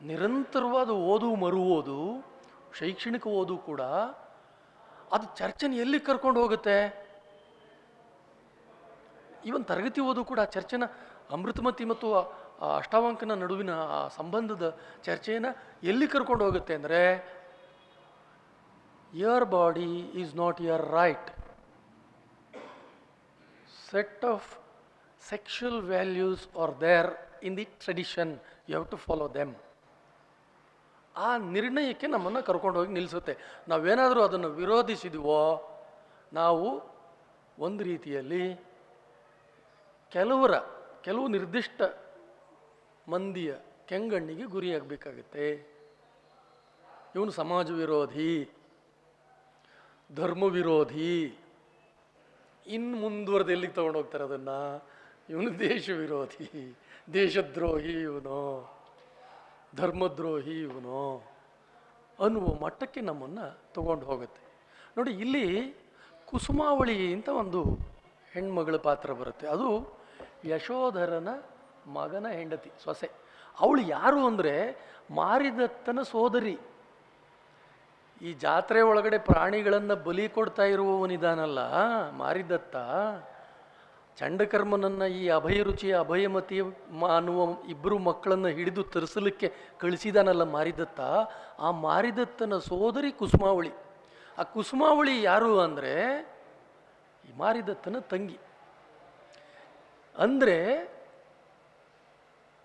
ನಿರಂತರವಾದ ಓದು ಮರು ಓದು ಶೈಕ್ಷಣಿಕ ಓದು ಕೂಡ, ಅದು ಚರ್ಚೆನ ಎಲ್ಲಿ ಕರ್ಕೊಂಡು ಹೋಗುತ್ತೆ? ಈವನ್ ತರಗತಿ ಓದು ಕೂಡ ಚರ್ಚೆನ ಅಮೃತಮತಿ ಮತ್ತು ಅಷ್ಟಾವಂಕನ ನಡುವಿನ ಆ ಸಂಬಂಧದ ಚರ್ಚೆಯನ್ನು ಎಲ್ಲಿ ಕರ್ಕೊಂಡು ಹೋಗುತ್ತೆ ಅಂದರೆ your body is not your right set of sexual values are there in the tradition you have to follow them. ಆ ನಿರ್ಣಯಕ್ಕೆ ನಮ್ಮನ್ನು ಕರ್ಕೊಂಡು ಹೋಗಿ ನಿಲ್ಲಿಸುತ್ತೆ ನಾವೇನಾದರೂ ಅದನ್ನು ವಿರೋಧಿಸಿದೀವೋ, ನಾವು ಒಂದು ರೀತಿಯಲ್ಲಿ ಕೆಲವರ, ಕೆಲವು ನಿರ್ದಿಷ್ಟ ಮಂದಿಯ ಕೆಂಗಣ್ಣಿಗೆ ಗುರಿಯಾಗಬೇಕಾಗುತ್ತೆ. ಇವನು ಸಮಾಜ ವಿರೋಧಿ ಧರ್ಮ ವಿರೋಧಿ ಇನ್ನು ಮುಂದುವರೆದು ಎಲ್ಲಿಗೆ ತೊಗೊಂಡು ಹೋಗ್ತಾರೆ ಅದನ್ನ? ಇವನು ದೇಶ ವಿರೋಧಿ ದೇಶದ್ರೋಹಿ ಇವನು, ಧರ್ಮದ್ರೋಹಿ ಇವನು ಅನ್ನುವ ಮಟ್ಟಕ್ಕೆ ನಮ್ಮನ್ನು ತಗೊಂಡು ಹೋಗುತ್ತೆ. ನೋಡಿ, ಇಲ್ಲಿ ಕುಸುಮಾವಳಿ ಅಂತ ಒಂದು ಹೆಣ್ಮಗಳ ಪಾತ್ರ ಬರುತ್ತೆ. ಅದು ಯಶೋಧರನ ಮಗನ ಹೆಂಡತಿ, ಸೊಸೆ. ಅವಳು ಯಾರು ಅಂದರೆ ಮಾರಿದತ್ತನ ಸೋದರಿ. ಈ ಜಾತ್ರೆ ಒಳಗಡೆ ಪ್ರಾಣಿಗಳನ್ನು ಬಲಿ ಕೊಡ್ತಾ ಇರುವವನಿದಾನಲ್ಲ, ಮಾರಿದತ್ತ. ಚಂಡಕರ್ಮನನ್ನ ಈ ಅಭಯ ರುಚಿಯ ಅಭಯಮತಿ ಅನ್ನುವ ಇಬ್ಬರು ಮಕ್ಕಳನ್ನು ಹಿಡಿದು ತರಿಸಲಿಕ್ಕೆ ಕಳಿಸಿದಾನಲ್ಲ ಮಾರಿದತ್ತ. ಆ ಮಾರಿದತ್ತನ ಸೋದರಿ ಕುಸುಮಾವಳಿ. ಆ ಕುಸುಮಾವಳಿ ಯಾರು ಅಂದರೆ ಈ ಮಾರಿದತ್ತನ ತಂಗಿ. ಅಂದರೆ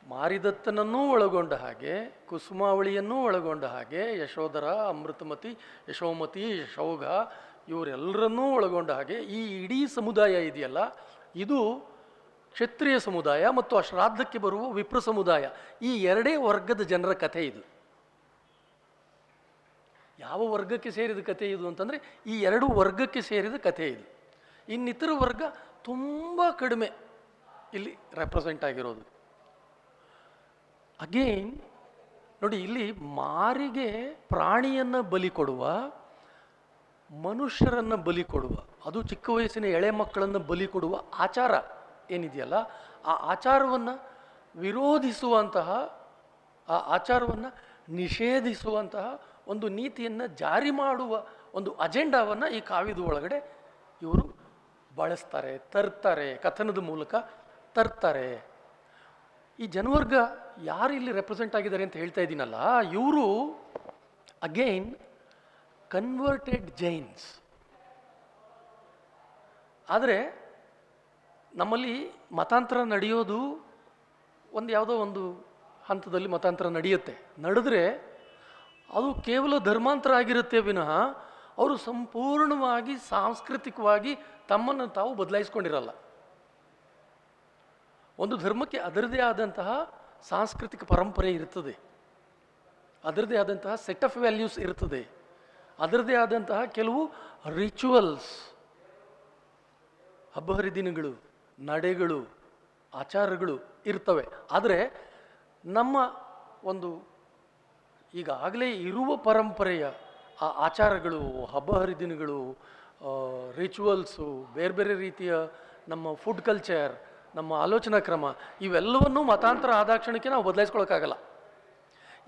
ಮಾರಿದತ್ತನನ್ನೂ ಒಳಗೊಂಡ ಹಾಗೆ, ಕುಸುಮಾವಳಿಯನ್ನೂ ಒಳಗೊಂಡ ಹಾಗೆ, ಯಶೋಧರ, ಅಮೃತಮತಿ, ಯಶೋಮತಿ ಯಶೋಘ ಇವರೆಲ್ಲರನ್ನೂ ಒಳಗೊಂಡ ಹಾಗೆ, ಈ ಇಡೀ ಸಮುದಾಯ ಇದೆಯಲ್ಲ, ಇದು ಕ್ಷತ್ರಿಯ ಸಮುದಾಯ ಮತ್ತು ಆ ಶ್ರಾದ್ದಕ್ಕೆ ಬರುವ ವಿಪ್ರ ಸಮುದಾಯ. ಈ ಎರಡೇ ವರ್ಗದ ಜನರ ಕಥೆ ಇದು. ಯಾವ ವರ್ಗಕ್ಕೆ ಸೇರಿದ ಕಥೆ ಇದು ಅಂತಂದರೆ, ಈ ಎರಡು ವರ್ಗಕ್ಕೆ ಸೇರಿದ ಕಥೆ ಇದು. ಇನ್ನಿತರ ವರ್ಗ ತುಂಬ ಕಡಿಮೆ. ಇಲ್ಲಿ ರೆಪ್ರೆಸೆಂಟ್ ಆಗಿರೋದು. ಅಗೇನ್ ನೋಡಿ ಇಲ್ಲಿ ಮಾರಿಗೆ ಪ್ರಾಣಿಯನ್ನು ಬಲಿ ಕೊಡುವ, ಮನುಷ್ಯರನ್ನು ಬಲಿ ಕೊಡುವ, ಅದು ಚಿಕ್ಕ ವಯಸ್ಸಿನ ಎಳೆ ಮಕ್ಕಳನ್ನು ಬಲಿ ಕೊಡುವ ಆಚಾರ ಏನಿದೆಯಲ್ಲ, ಆ ಆಚಾರವನ್ನು ವಿರೋಧಿಸುವಂತಹ, ಆ ಆಚಾರವನ್ನು ನಿಷೇಧಿಸುವಂತಹ ಒಂದು ನೀತಿಯನ್ನು ಜಾರಿ ಮಾಡುವ ಒಂದು ಅಜೆಂಡಾವನ್ನು ಈ ಕಾವ್ಯದ ಒಳಗಡೆ ಇವರು ಬಳಸ್ತಾರೆ, ತರ್ತಾರೆ ಕಥನದ ಮೂಲಕ. ತರ್ತಾರೆ. ಈ ಜನವರ್ಗ ಯಾರು ಇಲ್ಲಿ ರೆಪ್ರೆಸೆಂಟ್ ಆಗಿದ್ದಾರೆ ಅಂತ ಹೇಳ್ತಾ ಇದ್ದೀನಲ್ಲ, ಇವರು ಅಗೈನ್ ಕನ್ವರ್ಟೆಡ್ ಜೈನ್ಸ್ ಆದರೆ ನಮ್ಮಲ್ಲಿ ಮತಾಂತರ ನಡೆಯೋದು ಒಂದು ಯಾವುದೋ ಒಂದು ಹಂತದಲ್ಲಿ ಮತಾಂತರ ನಡೆಯುತ್ತೆ. ನಡೆದ್ರೆ ಅದು ಕೇವಲ ಧರ್ಮಾಂತರ ಆಗಿರುತ್ತೆ ವಿನಃ ಅವರು ಸಂಪೂರ್ಣವಾಗಿ ಸಾಂಸ್ಕೃತಿಕವಾಗಿ ತಮ್ಮನ್ನು ತಾವು ಬದಲಾಯಿಸ್ಕೊಂಡಿರಲ್ಲ. ಒಂದು ಧರ್ಮಕ್ಕೆ ಅದರದೇ ಆದಂತಹ ಸಾಂಸ್ಕೃತಿಕ ಪರಂಪರೆ ಇರ್ತದೆ. ಅದರದೇ ಆದಂತಹ ಸೆಟ್ ಆಫ್ ವ್ಯಾಲ್ಯೂಸ್ ಇರ್ತದೆ. ಅದರದೇ ಆದಂತಹ ಕೆಲವು ರಿಚುವಲ್ಸ್ ಹಬ್ಬ ಹರಿದಿನಗಳು ನಡೆಗಳು, ಆಚಾರಗಳು ಇರ್ತವೆ. ಆದರೆ ನಮ್ಮ ಒಂದು ಈಗಾಗಲೇ ಇರುವ ಪರಂಪರೆಯ ಆ ಆಚಾರಗಳು ಹಬ್ಬ ಹರಿದಿನಗಳು ರಿಚುವಲ್ಸು ಬೇರೆ ಬೇರೆ ರೀತಿಯ ನಮ್ಮ ಫುಡ್ ಕಲ್ಚರ್ ನಮ್ಮ ಆಲೋಚನಾ ಕ್ರಮ, ಇವೆಲ್ಲವನ್ನೂ ಮತಾಂತರ ಆದಾಕ್ಷಣಕ್ಕೆ ನಾವು ಬದಲಾಯಿಸ್ಕೊಳಕ್ಕಾಗಲ್ಲ.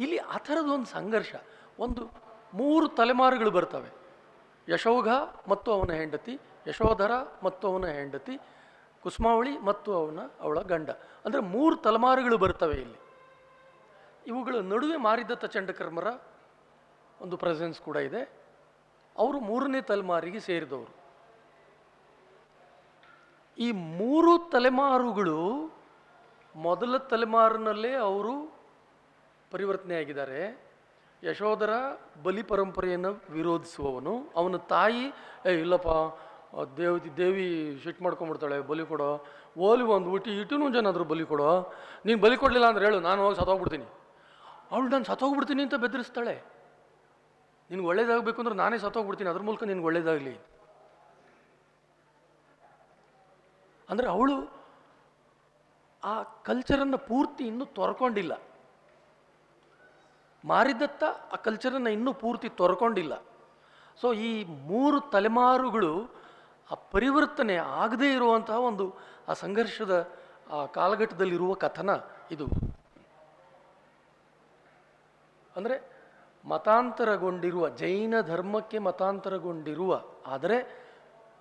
ಇಲ್ಲಿ ಆ ಥರದ ಒಂದು ಸಂಘರ್ಷ, ಒಂದು ಮೂರು ತಲೆಮಾರುಗಳು ಬರ್ತವೆ. ಯಶೋಘ ಮತ್ತು ಅವನ ಹೆಂಡತಿ, ಯಶೋಧರ ಮತ್ತು ಅವನ ಹೆಂಡತಿ, ಕುಸುಮಾವಳಿ ಮತ್ತು ಅವನ, ಅವಳ ಗಂಡ. ಅಂದರೆ ಮೂರು ತಲೆಮಾರುಗಳು ಬರ್ತವೆ ಇಲ್ಲಿ. ಇವುಗಳ ನಡುವೆ ಮಾರಿದತ್ತ ಚಂಡಕರ್ಮರ ಒಂದು ಪ್ರೆಸೆನ್ಸ್ ಕೂಡ ಇದೆ. ಅವರು ಮೂರನೇ ತಲೆಮಾರಿಗೆ ಸೇರಿದವರು. ಈ ಮೂರು ತಲೆಮಾರುಗಳು ಮೊದಲ ತಲೆಮಾರಿನಲ್ಲೇ ಅವರು ಪರಿವರ್ತನೆ ಆಗಿದ್ದಾರೆ ಯಶೋಧರ ಬಲಿ ಪರಂಪರೆಯನ್ನು ವಿರೋಧಿಸುವವನು. ಅವನ ತಾಯಿ, ಏ, ಇಲ್ಲಪ್ಪ ದೇವತಿ ದೇವಿ ಶಿಟ್ ಮಾಡ್ಕೊಂಡ್ಬಿಡ್ತಾಳೆ, ಬಲಿ ಕೊಡೋ. ಓಲಿ ಒಂದು ಊಟಿ ಇಟೂ ಜನಾದರೂ ಬಲಿ ಕೊಡೋ. ನೀನು ಬಲಿ ಕೊಡಲಿಲ್ಲ ಅಂದ್ರೆ ಹೇಳು, ನಾನು ಹೋಗಿ ಸತ್ತೋಗ್ಬಿಡ್ತೀನಿ. ಅವಳು ನಾನು ಸತ್ತೋಗ್ಬಿಡ್ತೀನಿ ಅಂತ ಬೆದರಿಸ್ತಾಳೆ. ನಿನ್ಗೆ ಒಳ್ಳೇದಾಗಬೇಕು ಅಂದ್ರೆ ನಾನೇ ಸತ್ತೋಗ್ಬಿಡ್ತೀನಿ, ಅದ್ರ ಮೂಲಕ ನಿನ್ಗೆ ಒಳ್ಳೇದಾಗಲಿ. ಅಂದರೆ ಅವಳು ಆ ಕಲ್ಚರನ್ನು ಪೂರ್ತಿ ಇನ್ನೂ ತೊರ್ಕೊಂಡಿಲ್ಲ. ಮಾರಿದತ್ತ ಆ ಕಲ್ಚರನ್ನು ಇನ್ನೂ ಪೂರ್ತಿ ತೊರ್ಕೊಂಡಿಲ್ಲ. ಸೊ ಈ ಮೂರು ತಲೆಮಾರುಗಳು ಆ ಪರಿವರ್ತನೆ ಆಗದೇ ಇರುವಂತಹ ಒಂದು ಆ ಸಂಘರ್ಷದ ಆ ಕಾಲಘಟ್ಟದಲ್ಲಿರುವ ಕಥನ ಇದು. ಅಂದರೆ ಮತಾಂತರಗೊಂಡಿರುವ ಜೈನ ಧರ್ಮಕ್ಕೆ ಮತಾಂತರಗೊಂಡಿರುವ, ಆದರೆ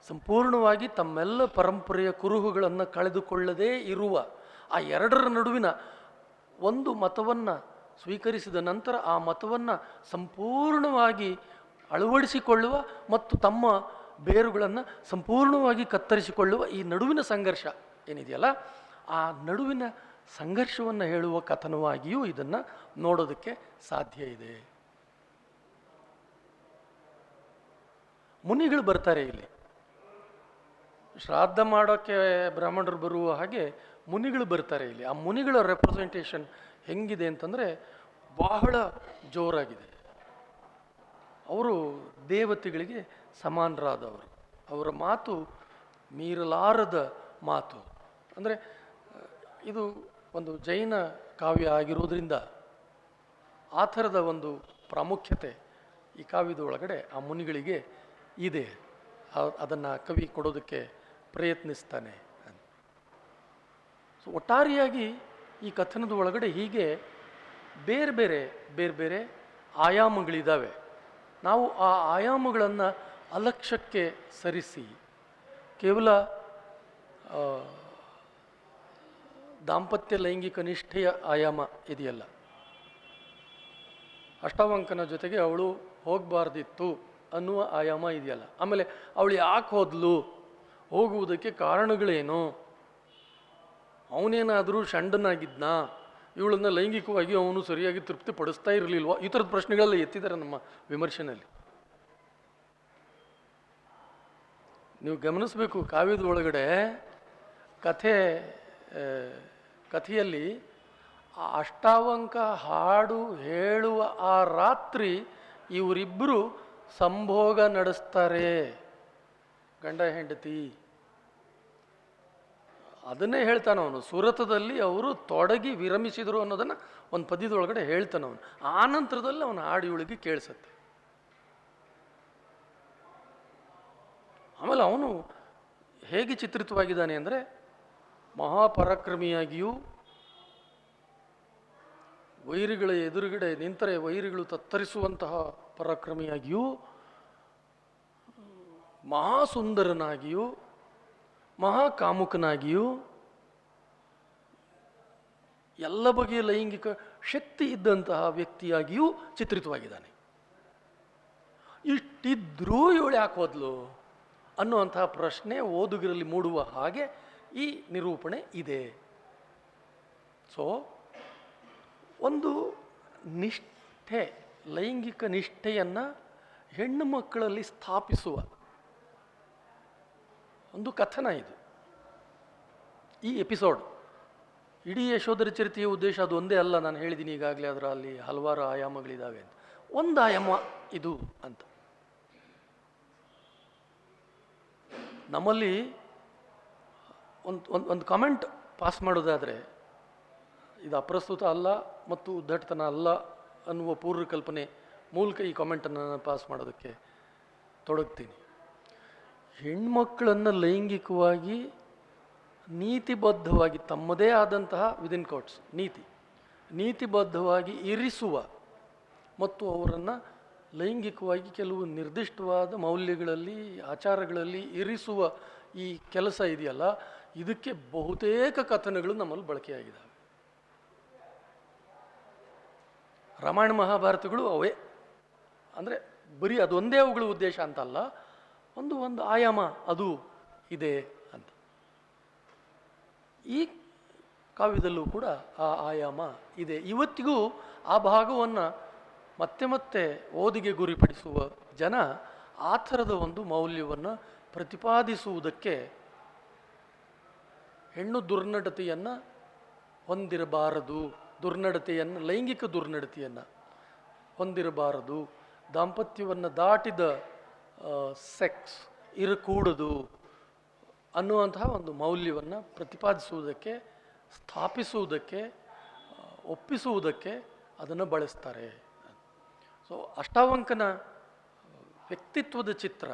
ಸಂಪೂರ್ಣವಾಗಿ ತಮ್ಮೆಲ್ಲ ಪರಂಪರೆಯ ಕುರುಹುಗಳನ್ನು ಕಳೆದುಕೊಳ್ಳದೇ ಇರುವ ಆ ಎರಡರ ನಡುವಿನ ಒಂದು ಮತವನ್ನು ಸ್ವೀಕರಿಸಿದ ನಂತರ ಆ ಮತವನ್ನು ಸಂಪೂರ್ಣವಾಗಿ ಅಳವಡಿಸಿಕೊಳ್ಳುವ ಮತ್ತು ತಮ್ಮ ಬೇರುಗಳನ್ನು ಸಂಪೂರ್ಣವಾಗಿ ಕತ್ತರಿಸಿಕೊಳ್ಳುವ ಈ ನಡುವಿನ ಸಂಘರ್ಷ ಏನಿದೆಯಲ್ಲ, ಆ ನಡುವಿನ ಸಂಘರ್ಷವನ್ನು ಹೇಳುವ ಕಥನವಾಗಿಯೂ ಇದನ್ನು ನೋಡೋದಕ್ಕೆ ಸಾಧ್ಯ ಇದೆ. ಮುನಿಗಳು ಬರ್ತಾರೆ ಇಲ್ಲಿ. ಶ್ರಾದ್ದ ಮಾಡೋಕ್ಕೆ ಬ್ರಾಹ್ಮಣರು ಬರುವ ಹಾಗೆ ಮುನಿಗಳು ಬರ್ತಾರೆ ಇಲ್ಲಿ. ಆ ಮುನಿಗಳ ರೆಪ್ರೆಸೆಂಟೇಷನ್ ಹೆಂಗಿದೆ ಅಂತಂದರೆ ಬಹಳ ಜೋರಾಗಿದೆ. ಅವರು ದೇವತೆಗಳಿಗೆ ಸಮಾನರಾದವರು. ಅವರ ಮಾತು ಮೀರಲಾರದ ಮಾತು. ಅಂದರೆ, ಇದು ಒಂದು ಜೈನ ಕಾವ್ಯ ಆಗಿರೋದ್ರಿಂದ ಆ ಥರದ ಒಂದು ಪ್ರಾಮುಖ್ಯತೆ ಈ ಕಾವ್ಯದ ಒಳಗಡೆ ಆ ಮುನಿಗಳಿಗೆ ಇದೆ. ಅದನ್ನು ಕವಿ ಕೊಡೋದಕ್ಕೆ ಪ್ರಯತ್ನಿಸ್ತಾನೆ ಸೊ ಒಟ್ಟಾರೆಯಾಗಿ ಈ ಕಥನದ ಒಳಗಡೆ ಹೀಗೆ ಬೇರೆ ಬೇರೆ ಬೇರೆ ಬೇರೆ ಆಯಾಮಗಳಿದ್ದಾವೆ ನಾವು ಆ ಆಯಾಮಗಳನ್ನು ಅಲಕ್ಷ್ಯಕ್ಕೆ ಸರಿಸಿ, ಕೇವಲ ದಾಂಪತ್ಯ ಲೈಂಗಿಕ ನಿಷ್ಠೆಯ ಆಯಾಮ ಇದೆಯಲ್ಲ. ಅಷ್ಟಾವಂಕನ ಜೊತೆಗೆ ಅವಳು ಹೋಗಬಾರ್ದಿತ್ತು ಅನ್ನುವ ಆಯಾಮ ಇದೆಯಲ್ಲ. ಆಮೇಲೆ ಅವಳು ಯಾಕೆ ಹೋದ್ಲು? ಹೋಗುವುದಕ್ಕೆ ಕಾರಣಗಳೇನು? ಅವನೇನಾದರೂ ಷಂಡನಾಗಿದ್ನಾ? ಇವಳನ್ನು ಲೈಂಗಿಕವಾಗಿ ಅವನು ಸರಿಯಾಗಿ ತೃಪ್ತಿ ಪಡಿಸ್ತಾ ಇರಲಿಲ್ವಾ? ಈ ಥರದ ಪ್ರಶ್ನೆಗಳೆಲ್ಲ ಎತ್ತಿದ್ದಾರೆ ನಮ್ಮ ವಿಮರ್ಶೆನಲ್ಲಿ. ನೀವು ಗಮನಿಸಬೇಕು, ಕಾವ್ಯದ ಒಳಗಡೆ ಕಥೆ ಕಥೆಯಲ್ಲಿ ಅಷ್ಟಾವಂಕ ಹಾಡು ಹೇಳುವ ಆ ರಾತ್ರಿ ಇವರಿಬ್ಬರು ಸಂಭೋಗ ನಡೆಸ್ತಾರೆ. ಗಂಡ ಹೆಂಡತಿ. ಅದನ್ನೇ ಹೇಳ್ತಾನೆ ಅವನು. ಸುರತದಲ್ಲಿ ಅವರು ತೊಡಗಿ ವಿರಮಿಸಿದರು ಅನ್ನೋದನ್ನು ಒಂದು ಪದ್ಯದೊಳಗಡೆ ಹೇಳ್ತಾನೆ ಅವನು. ಆ ನಂತರದಲ್ಲಿ ಅವನ ಹಾಡಿಯೊಳಗೆ ಕೇಳಿಸತ್ತೆ. ಆಮೇಲೆ ಅವನು ಹೇಗೆ ಚಿತ್ರಿತವಾಗಿದ್ದಾನೆ ಅಂದರೆ ಮಹಾಪರಾಕ್ರಮಿಯಾಗಿಯೂ ವೈರಿಗಳ ಎದುರುಗಡೆ ನಿಂತರೆ ವೈರಿಗಳು ತತ್ತರಿಸುವಂತಹ ಪರಾಕ್ರಮಿಯಾಗಿಯೂ ಮಹಾಸುಂದರನಾಗಿಯೂ, ಮಹಾಕಾಮುಕನಾಗಿಯೂ, ಎಲ್ಲ ಬಗೆಯ ಲೈಂಗಿಕ ಶಕ್ತಿ ಇದ್ದಂತಹ ವ್ಯಕ್ತಿಯಾಗಿಯೂ ಚಿತ್ರಿತವಾಗಿದ್ದಾನೆ. ಇಷ್ಟಿದ್ರೂ ಇವಳು ಯಾಕೆ ಹೋದ್ಲು ಅನ್ನುವಂತಹ ಪ್ರಶ್ನೆ ಓದುಗರಲ್ಲಿ ಮೂಡುವ ಹಾಗೆ ಈ ನಿರೂಪಣೆ ಇದೆ. ಸೊ ಒಂದು ನಿಷ್ಠೆ, ಲೈಂಗಿಕ ನಿಷ್ಠೆಯನ್ನು ಹೆಣ್ಣು ಮಕ್ಕಳಲ್ಲಿ ಸ್ಥಾಪಿಸುವ ಒಂದು ಕಥನ ಇದು. ಈ ಎಪಿಸೋಡ್ ಇಡೀ ಯಶೋಧರ ಚರಿತೆಯ ಉದ್ದೇಶ ಅದು ಒಂದೇ ಅಲ್ಲ, ನಾನು ಹೇಳಿದ್ದೀನಿ ಈಗಾಗಲೇ ಅದರ ಅಲ್ಲಿ ಹಲವಾರು ಆಯಾಮಗಳಿದ್ದಾವೆ ಅಂತ. ಒಂದು ಆಯಾಮ ಇದು ಅಂತ. ನಮ್ಮಲ್ಲಿ ಒಂದು ಒಂದು ಒಂದು ಕಾಮೆಂಟ್ ಪಾಸ್ ಮಾಡೋದಾದರೆ, ಇದು ಅಪ್ರಸ್ತುತ ಅಲ್ಲ ಮತ್ತು ಉದ್ದಟತನ ಅಲ್ಲ ಅನ್ನುವ ಪೂರ್ವ ಕಲ್ಪನೆ ಮೂಲಕ ಈ ಕಾಮೆಂಟನ್ನು ನಾನು ಪಾಸ್ ಮಾಡೋದಕ್ಕೆ ತೊಡಗ್ತೀನಿ. ಹೆಣ್ಮಕ್ಕಳನ್ನು ಲೈಂಗಿಕವಾಗಿ, ನೀತಿಬದ್ಧವಾಗಿ, ತಮ್ಮದೇ ಆದಂತಹ ವಿದಿನ್ ಕೋಟ್ಸ್ ನೀತಿ, ನೀತಿಬದ್ಧವಾಗಿ ಇರಿಸುವ ಮತ್ತು ಅವರನ್ನು ಲೈಂಗಿಕವಾಗಿ ಕೆಲವು ನಿರ್ದಿಷ್ಟವಾದ ಮೌಲ್ಯಗಳಲ್ಲಿ, ಆಚಾರಗಳಲ್ಲಿ ಇರಿಸುವ ಈ ಕೆಲಸ ಇದೆಯಲ್ಲ, ಇದಕ್ಕೆ ಬಹುತೇಕ ಕಥನಗಳು ನಮ್ಮಲ್ಲಿ ಬಳಕೆಯಾಗಿದ್ದಾವೆ ರಾಮಾಯಣ ಮಹಾಭಾರತಗಳು ಅವೇ. ಅಂದರೆ ಬರೀ ಅದೊಂದೇ ಅವುಗಳ ಉದ್ದೇಶ ಅಂತಲ್ಲ ಒಂದು ಒಂದು ಆಯಾಮ ಅದು ಇದೆ ಅಂತ. ಈ ಕಾವ್ಯದಲ್ಲೂ ಕೂಡ ಆ ಆಯಾಮ ಇದೆ. ಇವತ್ತಿಗೂ ಆ ಭಾಗವನ್ನು ಮತ್ತೆ ಮತ್ತೆ ಓದಿಗೆ ಗುರಿಪಡಿಸುವ ಜನ ಆ ಥರದ ಒಂದು ಮೌಲ್ಯವನ್ನು ಪ್ರತಿಪಾದಿಸುವುದಕ್ಕೆ ಹೆಣ್ಣು ದುರ್ನಡತೆಯನ್ನು ಹೊಂದಿರಬಾರದು, ದುರ್ನಡತೆಯನ್ನು, ಲೈಂಗಿಕ ದುರ್ನಡತೆಯನ್ನು ಹೊಂದಿರಬಾರದು, ದಾಂಪತ್ಯವನ್ನು ದಾಟಿದ ಸೆಕ್ಸ್ ಇರಕೂಡದು ಅನ್ನುವಂತಹ ಒಂದು ಮೌಲ್ಯವನ್ನು ಪ್ರತಿಪಾದಿಸುವುದಕ್ಕೆ, ಸ್ಥಾಪಿಸುವುದಕ್ಕೆ ಒಪ್ಪಿಸುವುದಕ್ಕೆ ಅದನ್ನು ಬಳಸ್ತಾರೆ. ಸೊ ಅಷ್ಟಾವಂಕನ ವ್ಯಕ್ತಿತ್ವದ ಚಿತ್ರ,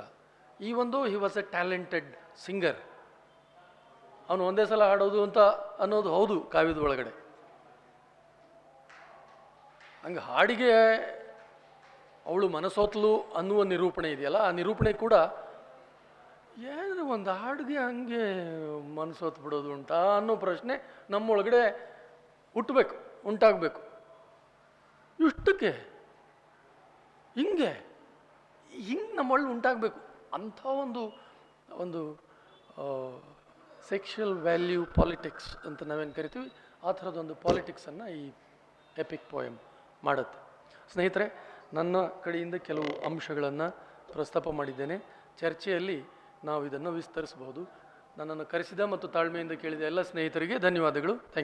ಈ ಒಂದು he was a talented singer ಅವನು ಒಂದೇ ಸಲ ಹಾಡೋದು ಅಂತ ಅನ್ನೋದು ಹೌದು ಕಾವ್ಯದ ಒಳಗಡೆ. ಹಂಗೆ ಹಾಡಿಗೆ ಅವಳು ಮನಸೋತ್ಲು ಅನ್ನುವ ನಿರೂಪಣೆ ಇದೆಯಲ್ಲ, ಆ ನಿರೂಪಣೆ ಕೂಡ ಏನು ಒಂದು ಹಾಡಿಗೆ ಹಂಗೆ ಮನಸೋತ್ ಬಿಡೋದು ಉಂಟಾ ಅನ್ನೋ ಪ್ರಶ್ನೆ ನಮ್ಮೊಳಗಡೆ ಹುಟ್ಟಬೇಕು, ಉಂಟಾಗಬೇಕು. ಇಷ್ಟಕ್ಕೆ ಹಿಂಗೆ ಹಿಂಗೆ ನಮ್ಮೊಳಗೆ ಉಂಟಾಗಬೇಕು. ಅಂಥ ಒಂದು ಒಂದು ಸೆಕ್ಷುವಲ್ ವ್ಯಾಲ್ಯೂ ಪಾಲಿಟಿಕ್ಸ್ ಅಂತ ನಾವೇನು ಕರಿತೀವಿ, ಆ ಥರದೊಂದು ಪಾಲಿಟಿಕ್ಸನ್ನು ಈ ಎಪಿಕ್ ಪೋಯಮ್ ಮಾಡುತ್ತೆ. ಸ್ನೇಹಿತರೆ ನನ್ನ ಕಡೆಯಿಂದ ಕೆಲವು ಅಂಶಗಳನ್ನು ಪ್ರಸ್ತಾಪ ಮಾಡಿದ್ದೇನೆ. ಚರ್ಚೆಯಲ್ಲಿ ನಾವು ಇದನ್ನು ವಿಸ್ತರಿಸಬಹುದು. ನನ್ನನ್ನು ಕರೆಸಿದ ಮತ್ತು ತಾಳ್ಮೆಯಿಂದ ಕೇಳಿದ ಎಲ್ಲ ಸ್ನೇಹಿತರಿಗೆ ಧನ್ಯವಾದಗಳು. ಥ್ಯಾಂಕ್